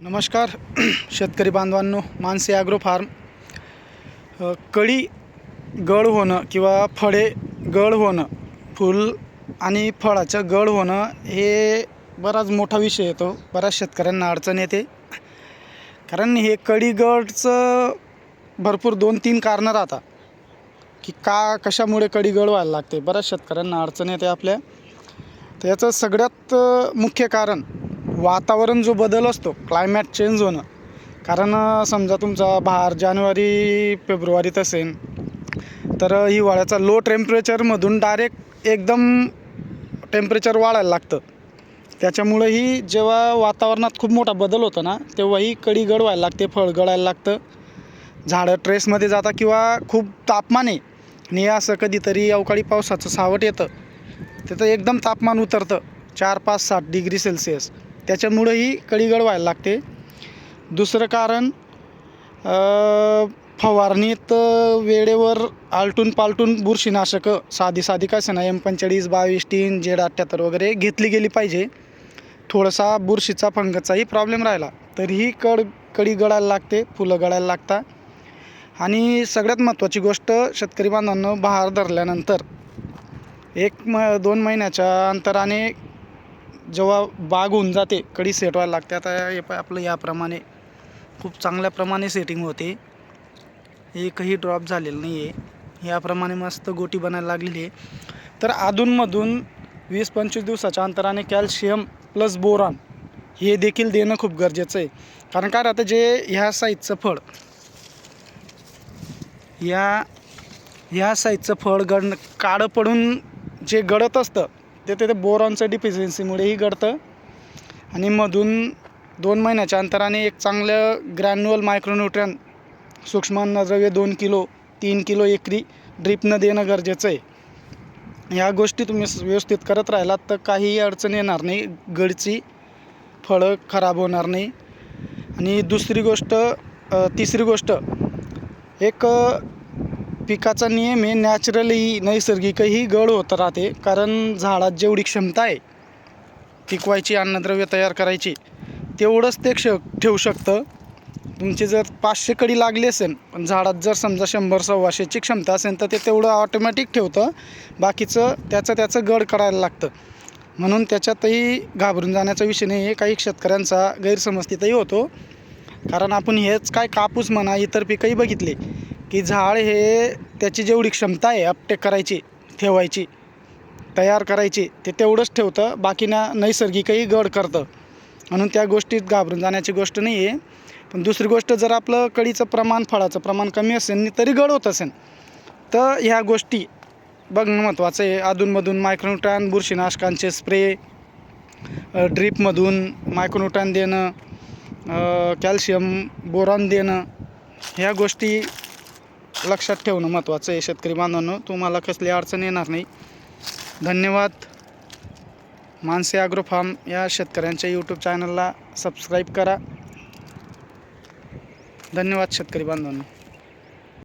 नमस्कार शेतकरी बांधवांनो मानसे ॲग्रो फार्म. कळी गळ होणं किंवा फळे गळ होणं फुल आणि फळाचं गळ होणं हे बराच मोठा विषय येतो. बऱ्याच शेतकऱ्यांना अडचण येते. कारण हे कळी गळचं भरपूर दोन तीन कारणं राहतात. की का कशामुळे कडी गळ व्हायला लागते? बऱ्याच शेतकऱ्यांना अडचण येते आपल्या. तर याचं सगळ्यात मुख्य कारण वातावरण जो बदल असतो क्लायमॅट चेंज होणं. कारण समजा तुमचा भार जानेवारी फेब्रुवारीत असेल तर हिवाळ्याचा लो टेम्परेचरमधून डायरेक्ट एकदम टेम्परेचर वाढायला लागतं. त्याच्यामुळंही जेव्हा वातावरणात खूप मोठा बदल होतो ना तेव्हाही कडी गडवायला लागते फळ गळायला लागतं. झाडं ट्रेसमध्ये जातात किंवा खूप तापमान आहे आणि असं कधीतरी अवकाळी पावसाचं सावट येतं. तिथं एकदम तापमान उतरतं चार पाच सात डिग्री सेल्सिअस त्याच्यामुळंही कळीगळ व्हायला लागते. दुसरं कारण फवारणीत वेळेवर आलटून पालटून बुरशीनाशकं साधी साधी काय ना एम पंचेचाळीस बावीस तीन जेड अठ्ठ्याहत्तर वगैरे घेतली गेली पाहिजे. थोडासा बुरशीचा फंगसचाही प्रॉब्लेम राहिला तरीही कड कडी गळायला लागते फुलं गळायला लागतात आणि सगळ्यात महत्त्वाची गोष्ट शेतकरी बांधवांना बहार धरल्यानंतर एक म दोन महिन्याच्या अंतराने जेव्हा बाग होऊन जाते कडी सेट व्हायला लागते. आता हे पाय आपलं याप्रमाणे खूप चांगल्याप्रमाणे सेटिंग होते. एकही ड्रॉप झालेलं नाही आहे याप्रमाणे मस्त गोटी बनायला लागलेली आहे. तर अधूनमधून वीस पंचवीस दिवसाच्या अंतराने कॅल्शियम प्लस बोरॉन हे देखील देणं खूप गरजेचं आहे. कारण काय राहतं जे ह्या साईजचं फळ या ह्या साईजचं फळ गड काळं पडून जे गळत असतं ते ते बोरॉनचं डिफिशियन्सीमुळेही घडतं. आणि मधून दोन महिन्याच्या अंतराने एक चांगलं ग्रॅन्युअल मायक्रोन्युट्रन सूक्ष्म अन्नद्रव्य दोन किलो तीन किलो एकरी ड्रिपनं देणं गरजेचं आहे. ह्या गोष्टी तुम्ही व्यवस्थित करत राहिलात तर काहीही अडचण येणार नाही. गडची फळं खराब होणार नाही. आणि दुसरी गोष्ट तिसरी गोष्ट एक पिकाचा नियम आहे नॅचरली नैसर्गिकही गळ होत राहते कारण झाडात जेवढी क्षमता आहे पिकवायची अन्नद्रव्य तयार करायची तेवढंच ते क्ष ठेवू शकतं. तुमची जर पाचशे कडी लागली असेल पण झाडात जर समजा शंभर सव्वाशेची क्षमता असेल तर ते तेवढं ऑटोमॅटिक ठेवतं. बाकीचं त्याचं त्याचं गड करायला लागतं. म्हणून त्याच्यातही घाबरून जाण्याचा विषय नाही आहे. काही शेतकऱ्यांचा गैरसमज तिथंही होतो. कारण आपण हेच काय कापूस म्हणा इतर पिकंही बघितले. की झाड हे त्याची जेवढी क्षमता आहे अपटेक करायची ठेवायची तयार करायची ते तेवढंच ठेवतं. बाकीना नैसर्गिकही गड करतं. म्हणून त्या गोष्टीत घाबरून जाण्याची गोष्ट नाही आहे. पण दुसरी गोष्ट जर आपलं कळीचं प्रमाण फळाचं प्रमाण कमी असेल तरी गड होत असेल तर ह्या गोष्टी बघणं महत्त्वाचं आहे. अधूनमधून मायक्रोन्युट्रॅन बुरशीनाशकांचे स्प्रे ड्रीपमधून मायक्रोन्युट्रॅन देणं कॅल्शियम बोरॉन देणं ह्या गोष्टी लक्षात ठेवणं महत्त्वाचं आहे शेतकरी बांधवांनो. तुम्हाला कसली अडचण येणार नाही. धन्यवाद. मानसे ॲग्रो फार्म या शेतकऱ्यांच्या यूट्यूब चॅनलला सबस्क्राईब करा. धन्यवाद शेतकरी बांधवांनो.